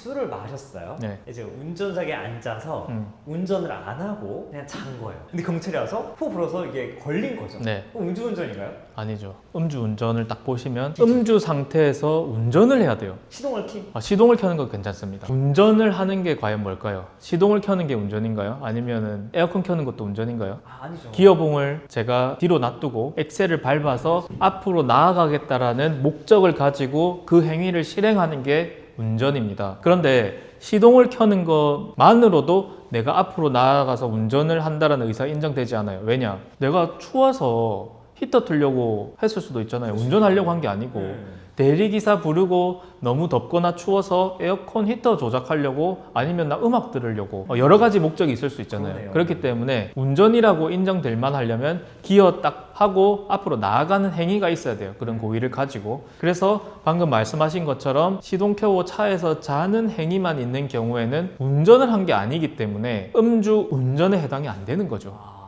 술을 마셨어요. 네. 이제 운전석에 앉아서 음. 운전을 안 하고 그냥 잔 거예요. 근데 경찰이 와서 코 불어서 이게 걸린 거죠. 네. 그럼 음주운전인가요? 아니죠. 음주 운전을 딱 보시면 음주 상태에서 운전을 해야 돼요. 시동을 키? 아, 시동을 켜는 건 괜찮습니다. 운전을 하는 게 과연 뭘까요? 시동을 켜는 게 운전인가요? 아니면 에어컨 켜는 것도 운전인가요? 아, 아니죠. 기어봉을 제가 뒤로 놔두고 엑셀을 밟아서 앞으로 나아가겠다라는 목적을 가지고 그 행위를 실행하는 게 운전입니다. 그런데 시동을 켜는 것만으로도 내가 앞으로 나아가서 운전을 한다는 의사가 인정되지 않아요. 왜냐? 내가 추워서 히터 틀려고 했을 수도 있잖아요. 운전하려고 한 게 아니고. 음. 대리기사 부르고 너무 덥거나 추워서 에어컨 히터 조작하려고 아니면 나 음악 들으려고 어, 여러 가지 목적이 있을 수 있잖아요. 그러네요. 그렇기 때문에 운전이라고 인정될 만 하려면 기어 딱 하고 앞으로 나아가는 행위가 있어야 돼요. 그런 고의를 가지고. 그래서 방금 말씀하신 것처럼 시동 켜고 차에서 자는 행위만 있는 경우에는 운전을 한 게 아니기 때문에 음주 운전에 해당이 안 되는 거죠. 아,